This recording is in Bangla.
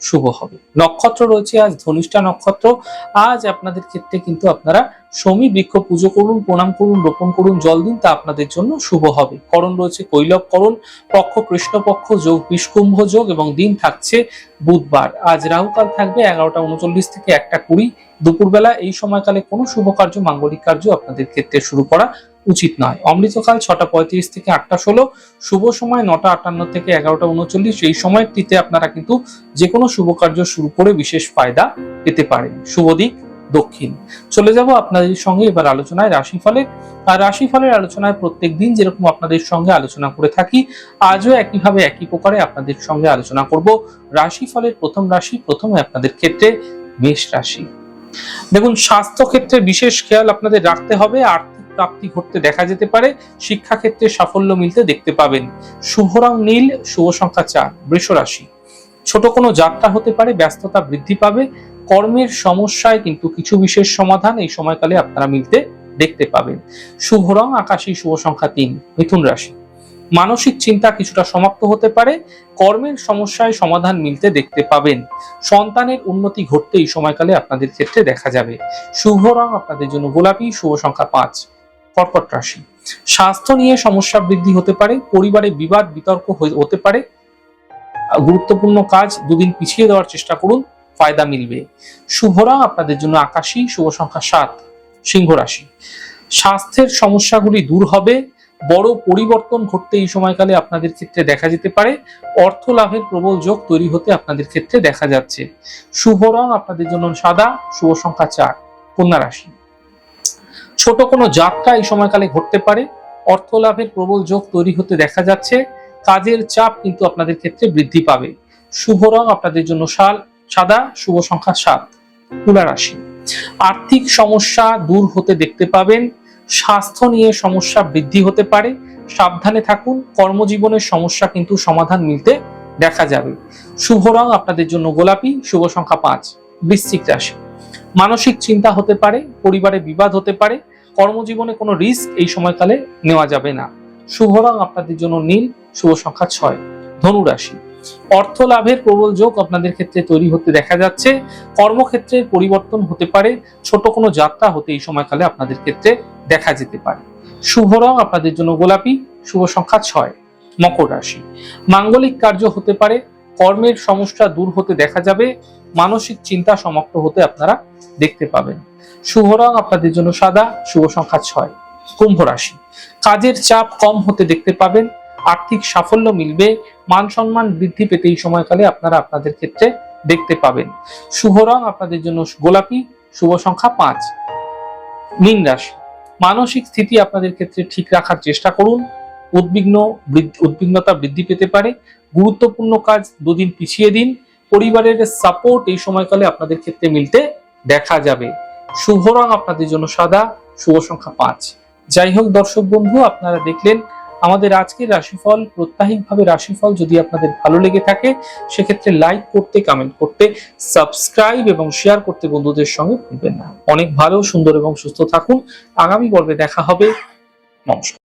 শুভ হবে। নক্ষত্র রয়েছে আজ, ধনিষ্ঠা নক্ষত্র। আজ আপনাদের ক্ষেত্রে কিন্তু আপনারা সমী বৃক্ষ পুজো করুন, প্রণাম করুন, রোপণ করুন, জল দিন, তা আপনাদের জন্য শুভ হবে। করণ রয়েছে কৈলব করণ, পক্ষ, কৃষ্ণপক্ষ, যোগ, বিষকুম্ভ যোগ এবং দিন থাকছে বুধবার। আজ রাহুকাল থাকবে এগারোটা উনচল্লিশ থেকে একটা কুড়ি। দুপুরবেলা এই সময়কালে কোনো শুভ কার্য, মাঙ্গলিক কার্য আপনাদের ক্ষেত্রে শুরু করা উচিত নয়। অমৃতকাল ছটা পঁয়ত্রিশ থেকে আটটা ষোলো, শুভ সময় নটা আটান্ন থেকে এগারোটা উনচল্লিশ, এই সময়টিতে আপনারা কিন্তু যে কোনো শুভ কার্য শুরু করে বিশেষ ফায়দা পেতে পারেন। শুভ দিক, দক্ষিণ। চলে যাব আপনাদের সঙ্গে এবার আলোচনায় রাশিফলের আর রাশিফলের আলোচনায় প্রত্যেক দিন যেরকম আপনাদের সঙ্গে আলোচনা করে থাকি, আজও একইভাবে একই প্রকারে আপনাদের সঙ্গে আলোচনা করব। রাশিফলের প্রথম রাশি, প্রথমে আপনাদের ক্ষেত্রে মেষ রাশি। দেখুন স্বাস্থ্য ক্ষেত্রে বিশেষ খেয়াল আপনাদের রাখতে হবে। আর্থিক প্রাপ্তি ঘটতে দেখা যেতে পারে, শিক্ষাক্ষেত্রে সাফল্য মিলতে দেখতে পাবেন। শুভ রং নীল, শুভ সংখ্যা চার, বৃষ রাশি। ছোট কোনো যাত্রা হতে পারে, ব্যস্ততা বৃদ্ধি পাবে, কর্মের সমস্যায় কিন্তু কিছু বিশেষ সমাধান এই সময়কালে আপনারা মিলতে দেখতে পাবেন। শুভ রং আকাশী শুভ সংখ্যা তিন, মিথুন রাশি। মানসিক চিন্তা কিছুটা সমাপ্ত হতে পারে, কর্মের সমস্যায় সমাধান মিলতে দেখতে পাবেন। সন্তানের উন্নতি ঘটতে এই সময়কালে আপনাদের ক্ষেত্রে দেখা যাবে। শুভ রং আপনাদের জন্য গোলাপি, শুভ সংখ্যা পাঁচ। কর্কট রাশি স্বাস্থ্য নিয়ে সমস্যা বৃদ্ধি হতে পারে, পরিবারে বিবাদ, বিতর্ক হতে পারে। গুরুত্বপূর্ণ কাজ, দুদিন পিছিয়ে দেওয়ার চেষ্টা করুন, ফায়দা মিলবে। শুভ রং আপনাদের জন্য আকাশী, শুভ সংখ্যা সাত, সিংহ রাশি। স্বাস্থ্যের সমস্যাগুলি দূর হবে, বড় পরিবর্তন ঘটতে এই সময়কালে আপনাদের ক্ষেত্রে দেখা যেতে পারে, অর্থ লাভের প্রবল যোগ তৈরি হতে আপনাদের ক্ষেত্রে দেখা যাচ্ছে। শুভ রং আপনাদের জন্য সাদা, শুভ সংখ্যা চার, কন্যা রাশি। ছোট কোনো যাত্রা এই সময়কালে ঘটতে পারে। অর্থ লাভের প্রবল যোগ তৈরি হতে দেখা যাচ্ছে। কাজের চাপ কিন্তু আপনাদের ক্ষেত্রে বৃদ্ধি পাবে। শুভ রং আপনাদের জন্য শাল সাদা, শুভ সংখ্যা সাত। তুলা রাশি। আর্থিক সমস্যা দূর হতে দেখতে পাবেন। স্বাস্থ্য নিয়ে সমস্যা বৃদ্ধি হতে পারে। সাবধানে থাকুন। কর্মজীবনের সমস্যা কিন্তু সমাধান মিলতে দেখা যাবে। শুভ রং আপনাদের জন্য গোলাপি, শুভ সংখ্যা পাঁচ। বৃশ্চিক রাশি। মানসিক চিন্তা হতে পারে, পরিবারে বিবাদ হতে পারে, কর্মজীবনে কোনো রিস্ক এই সময়কালে নেওয়া যাবে না। শুভ রং আপনাদের জন্য নীল, শুভ সংখ্যা ছয়, ধনু রাশি। অর্থ লাভের প্রবল যোগ আপনাদের ক্ষেত্রে তৈরি হতে দেখা যাচ্ছে। কর্মক্ষেত্রের পরিবর্তন হতে পারে, ছোট কোনো যাত্রা হতে এই সময়কালে আপনাদের ক্ষেত্রে দেখা যেতে পারে। শুভ রং আপনাদের জন্য গোলাপি, শুভ সংখ্যা ছয়, মকর রাশি। মাঙ্গলিক কার্য হতে পারে কর্মের সমস্যা দূর হতে দেখা যাবে, মানসিক চিন্তা সমাপ্ত হতে আপনারা দেখতে পাবেন। শুভ রং আপনাদের জন্য সাদা, শুভ সংখ্যা ছয়, কুম্ভ রাশি। কাজের চাপ কম হতে দেখতে পাবেন, আর্থিক সাফল্য মিলবে, মান সম্মান বৃদ্ধি পেতে এই সময়কালে আপনারা আপনাদের ক্ষেত্রে দেখতে পাবেন। শুভ রং আপনাদের জন্য গোলাপি, শুভ সংখ্যা পাঁচ, মীন রাশি। মানসিক স্থিতি আপনাদের ক্ষেত্রে ঠিক রাখার চেষ্টা করুন, উদ্বিগ্ন উদ্বিগ্নতা বৃদ্ধি পেতে পারে গুরুত্বপূর্ণ কাজ দুদিন পিছিয়ে দিন। পরিবারের সাপোর্ট এই সময়কালে আপনাদের ক্ষেত্রে মিলতে দেখা যাবে। শুভ রং আপনাদের জন্য সাদা, শুভ সংখ্যা পাঁচ। যাই হোক দর্শক বন্ধু, আপনারা দেখলেন আমাদের আজকের রাশিফল। প্রত্যাহিকভাবে রাশিফল যদি আপনাদের ভালো লেগে থাকে, সেক্ষেত্রে লাইক করতে কমেন্ট করতে সাবস্ক্রাইব এবং শেয়ার করতে বন্ধুদের সঙ্গে ভুলবেন না। অনেক ভালো, সুন্দর এবং সুস্থ থাকুন। আগামী পর্বে দেখা হবে। নমস্কার।